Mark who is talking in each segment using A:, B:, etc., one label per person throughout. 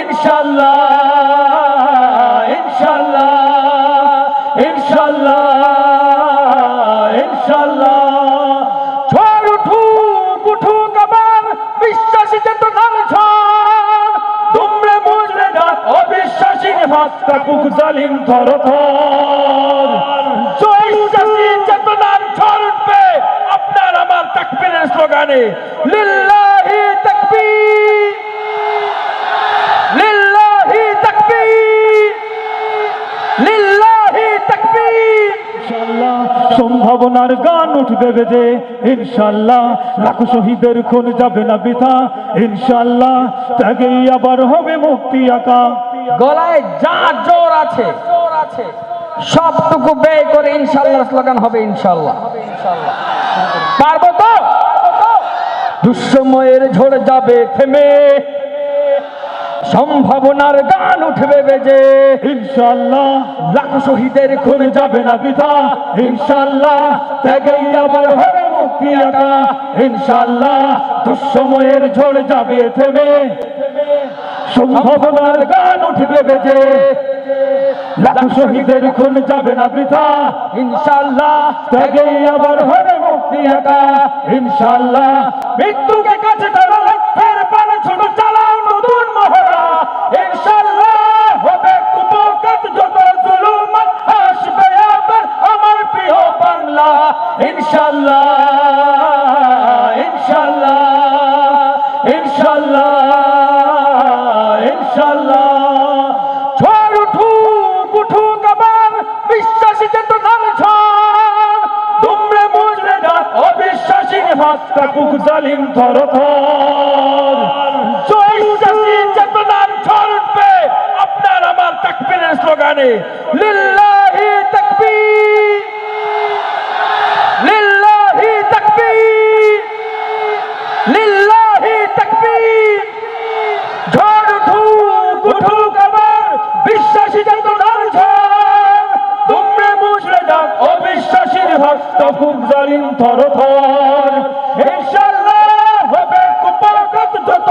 A: ইনশাল্লাহ ইনশাল্লাহ ইনশাল্লাহ ইনশাল্লাহ ঝড় উঠুক উঠুক আবার বিশ্বাসী চেতনার ঝড়। তোমরা বুঝলে না অবিশ্বাসীর হাত কাকুক জালিম ধর চেতনার ঝড় আপনার আমার তাকবীরের স্লোগানে। লিল্লাহি সম্ভাবনার গান উঠবে বেজে। ইনশাআল্লাহ লাখো শহীদের খুন যাবে না বৃথা। ইনশাআল্লাহ ত্যাগেই আবার হবে মুক্তি আকা
B: গলায় যা জোর আছে সবটুকু ব্যয় করে ইনশাল্লাহ স্লোগান হবে ইনশাল্লাহ পারব তো? দুঃসময়ের ঝড় যাবে থেমে। সম্ভাবনার গান উঠবে বেজে।
A: ইনশাআল্লাহ।
B: লাখো শহীদের
A: খুন যাবে না বৃথা ইনশাআল্লাহ। ত্যাগেই আবার হবে মুক্তি আকা ইনশাআল্লাহ। দুঃসময়ের ঝড় যাবে থেমে। সম্ভাবনার গান উঠবে বেজে। লাখো শহীদের খুন যাবে না বৃথা
B: ইনশাল্লাহ
A: ত্যাগেই আবার হবে মুক্তি আকা ইনশাল্লাহ মৃত্যুকে কাছে টানো ইনশাআল্লাহ ইনশাআল্লাহ ইনশাআল্লাহ ইনশাআল্লাহ ঝড় উঠুক উঠুক আবার বিশ্বাসী চেতনার ঝড়। তোমরা বুঝলে না অবিশ্বাসীর হাত কাকুক জালিম ধর বিশ্বাসী চেতনার ঝড় উঠবে আপনার আমার তাকবীরের স্লোগানে লিল্লাহি তাকবীর লিল্লাহি তাকবীর লিল্লাহি তাকবীর ঝড় উঠুক আবার বিশ্বাসী চেতনার ঝড় তোমরা বুঝলে না, অবিশ্বাসীর ভক্ত খুব জালিম থর থর যত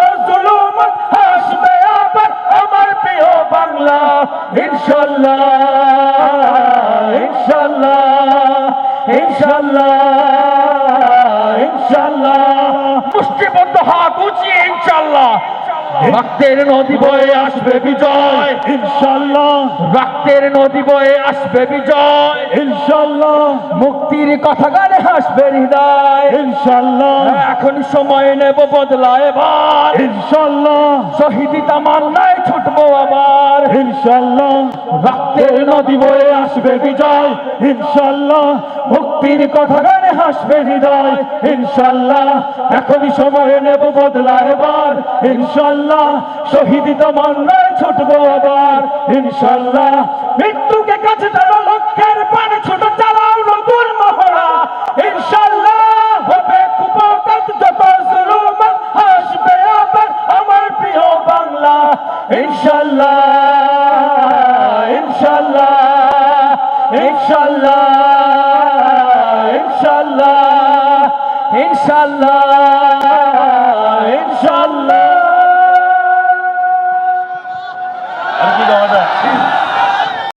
A: আমার প্রিয় বাংলা। ইনশাআল্লাহ ইনশাআল্লাহ ইনশাআল্লাহ ইনশাআল্লাহ। মুষ্টিবদ্ধ হাত উঁচিয়ে ইনশাআল্লাহ। রক্তের নদী বয়ে আসবে বিজয়। ইনশাআল্লাহ। রক্তের নদী বয়ে আসবে বিজয়। ইনশাআল্লাহ। মুক্তির কথা গানে হাসবে হৃদয়। ইনশাআল্লাহ। এখন সময় নেব বদলা এবার। ইনশাআল্লাহ। শহীদি তামান্নায় ছুটবো আবার। ইনশাআল্লাহ। রক্তের নদী বয়ে আসবে বিজয়। ইনশাআল্লাহ। মুক্তির কথা গানে হাসবে হৃদয়। ইনশাআল্লাহ। এখনই সময় নেব বদলা এবার। ইনশাআল্লাহ, শহীদি তামান্নায় ছুটবো আবার। ইনশাআল্লাহ, মৃত্যুকে কাছে টানো, লক্ষ্যের পানে ছোট চালাও নতুন মহড়া। ইনশাল্লাহ হবে কুপকাত যত জুলুম, হাসবে আবার আমার প্রিয় বাংলা। ইনশাল্লাহ ইনশাআল্লাহ ইনশাআল্লাহ ইনশাআল্লাহ ইনশাআল্লাহ।